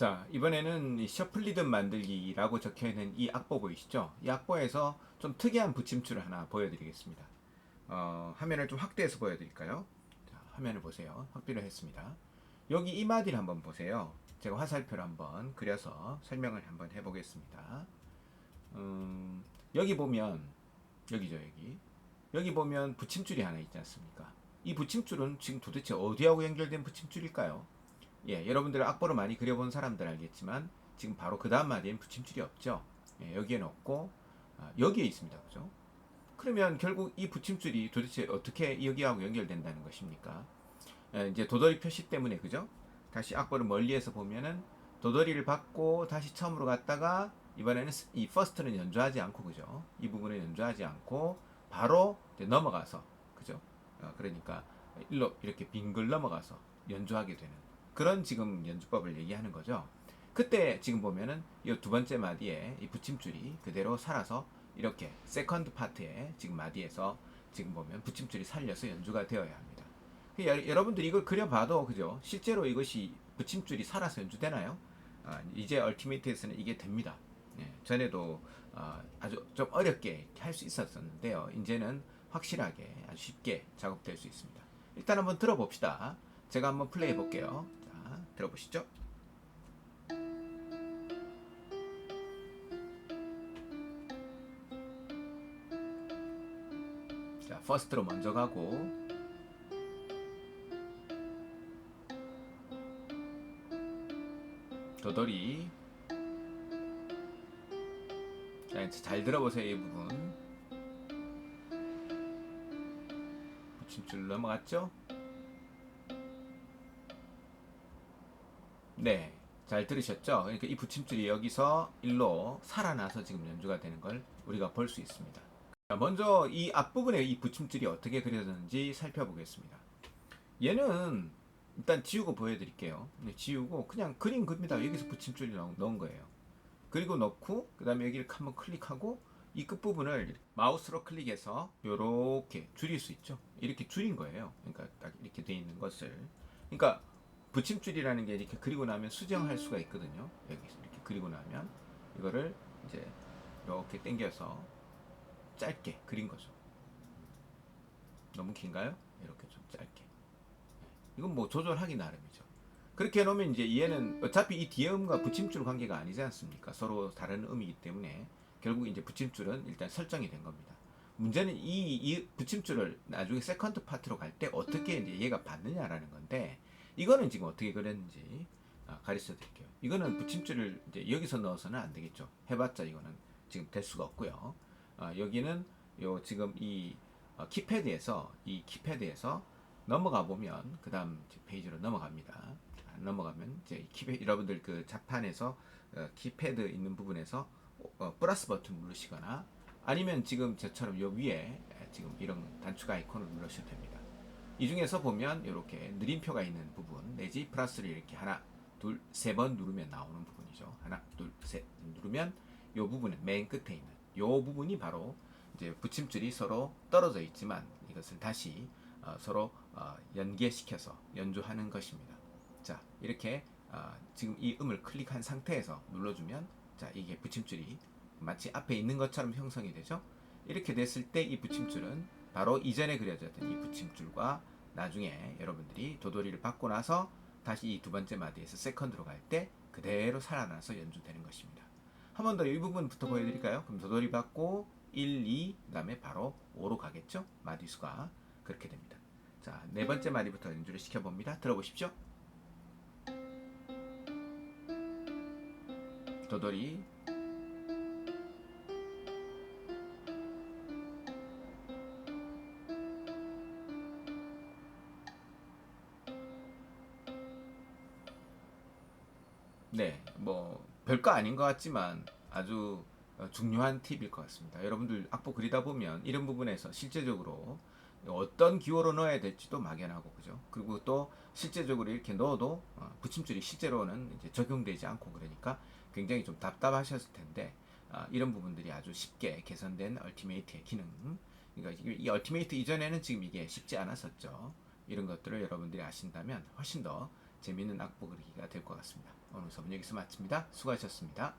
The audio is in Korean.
자, 이번에는 이 셔플 리듬 만들기라고 적혀 있는 이 악보 보이시죠? 이 악보에서 좀 특이한 붙임줄을 하나 보여드리겠습니다. 어, 화면을 좀 확대해서 보여드릴까요? 자, 화면을 보세요. 확대를 했습니다. 여기 이 마디를 한번 보세요. 제가 화살표를 한번 그려서 설명을 한번 해보겠습니다. 음, 여기 보면 여기죠 여기 여기 보면 붙임줄이 하나 있지 않습니까? 이 붙임줄은 지금 도대체 어디하고 연결된 붙임줄일까요? 예, 여러분들 악보를 많이 그려본 사람들 알겠지만 지금 바로 그 다음 마디엔 붙임줄이 없죠. 예, 여기에는 없고 아, 여기에 있습니다, 그죠? 그러면 결국 이 붙임줄이 도대체 어떻게 여기하고 연결된다는 것입니까? 예, 이제 도돌이 표시 때문에 그죠? 다시 악보를 멀리에서 보면은 도돌이를 받고 다시 처음으로 갔다가 이번에는 스- 이 퍼스트는 연주하지 않고 그죠? 이 부분은 연주하지 않고 바로 넘어가서 그죠? 어, 그러니까 일로 이렇게 빙글 넘어가서 연주하게 되는 그런 지금 연주법을 얘기하는 거죠. 그때 지금 보면은 이 두 번째 마디에 이 붙임줄이 그대로 살아서 이렇게 세컨드 파트에 지금 마디에서 지금 보면 붙임줄이 살려서 연주가 되어야 합니다. 그 여- 여러분들이 이걸 그려봐도 그죠? 실제로 이것이 붙임줄이 살아서 연주되나요? 아, 이제 얼티메이트에서는 이게 됩니다. 예, 전에도 아, 아주 좀 어렵게 할 수 있었었는데요. 이제는 확실하게 아주 쉽게 작업될 수 있습니다. 일단 한번 들어봅시다. 제가 한번 플레이해 볼게요. 자, 들어보시죠. 자, 퍼스트로 먼저 가고 도돌이 자, 이제 잘 들어보세요, 이 부분. 붙임줄 넘어갔죠? 네, 잘 들으셨죠? 그러니까 이 붙임줄이 여기서 일로 살아나서 지금 연주가 되는 걸 우리가 볼 수 있습니다. 자, 먼저 이 앞부분에 이 붙임줄이 어떻게 그려졌는지 살펴보겠습니다. 얘는 일단 지우고 보여드릴게요. 네, 지우고 그냥 그린 겁니다. 여기서 붙임줄이 넣- 넣은 거예요. 그리고 넣고 그 다음에 여기를 한번 클릭하고 이 끝부분을 마우스로 클릭해서 이렇게 줄일 수 있죠. 이렇게 줄인 거예요. 그러니까 딱 이렇게 돼 있는 것을. 그러니까 붙임줄이라는 게 이렇게 그리고 나면 수정할 수가 있거든요. 여기서 이렇게 그리고 나면 이거를 이제 이렇게 당겨서 짧게 그린 거죠. 너무 긴가요? 이렇게 좀 짧게. 이건 뭐 조절하기 나름이죠. 그렇게 해놓으면 이제 얘는 어차피 이 뒤에 음과 붙임줄 관계가 아니지 않습니까? 서로 다른 음이기 때문에 결국 이제 붙임줄은 일단 설정이 된 겁니다. 문제는 이, 이 붙임줄을 나중에 세컨드 파트로 갈 때 어떻게 이제 얘가 받느냐라는 건데 이거는 지금 어떻게 그랬는지 아, 가르쳐 드릴게요. 이거는 붙임줄을 이제 여기서 넣어서는 안 되겠죠. 해봤자 이거는 지금 될 수가 없고요. 아, 여기는 요 지금 이 어, 키패드에서 이 키패드에서 넘어가 보면 그 다음 페이지로 넘어갑니다. 자, 넘어가면 이제 키패 여러분들 그 자판에서 어, 키패드 있는 부분에서 어, 플러스 버튼 누르시거나 아니면 지금 저처럼 요 위에 지금 이런 단축 아이콘을 누르셔도 됩니다. 이 중에서 보면 이렇게 느림표가 있는 부분 내지 플러스를 이렇게 하나 둘 세 번 누르면 나오는 부분이죠. 하나 둘 셋 누르면 요 부분은 맨 끝에 있는 요 부분이 바로 이제 붙임줄이 서로 떨어져 있지만 이것을 다시 어, 서로 어, 연계시켜서 연주하는 것입니다. 자 이렇게 어, 지금 이 음을 클릭한 상태에서 눌러주면 자 이게 붙임줄이 마치 앞에 있는 것처럼 형성이 되죠. 이렇게 됐을 때 이 붙임줄은 바로 이전에 그려졌던 이 붙임줄과 나중에 여러분들이 도돌이를 받고 나서 다시 이 두 번째 마디에서 세컨드로 갈 때 그대로 살아나서 연주되는 것입니다. 한 번 더 이 부분부터 보여드릴까요? 그럼 도돌이 받고 1, 2, 그 다음에 바로 5로 가겠죠? 마디수가 그렇게 됩니다. 자, 네 번째 마디부터 연주를 시켜봅니다. 들어보십시오. 도돌이 네, 뭐 별거 아닌 것 같지만 아주 어, 중요한 팁일 것 같습니다. 여러분들 악보 그리다 보면 이런 부분에서 실제적으로 어떤 기호로 넣어야 될지도 막연하고 그죠. 그리고 또 실제적으로 이렇게 넣어도 어, 붙임줄이 실제로는 이제 적용되지 않고 그러니까 굉장히 좀 답답하셨을 텐데 아, 이런 부분들이 아주 쉽게 개선된 얼티메이트의 기능. 그러니까 이- 이 얼티메이트 이전에는 지금 이게 쉽지 않았었죠. 이런 것들을 여러분들이 아신다면 훨씬 더 재미있는 악보 그리기가 될 것 같습니다. 오늘 수업은 여기서 마칩니다. 수고하셨습니다.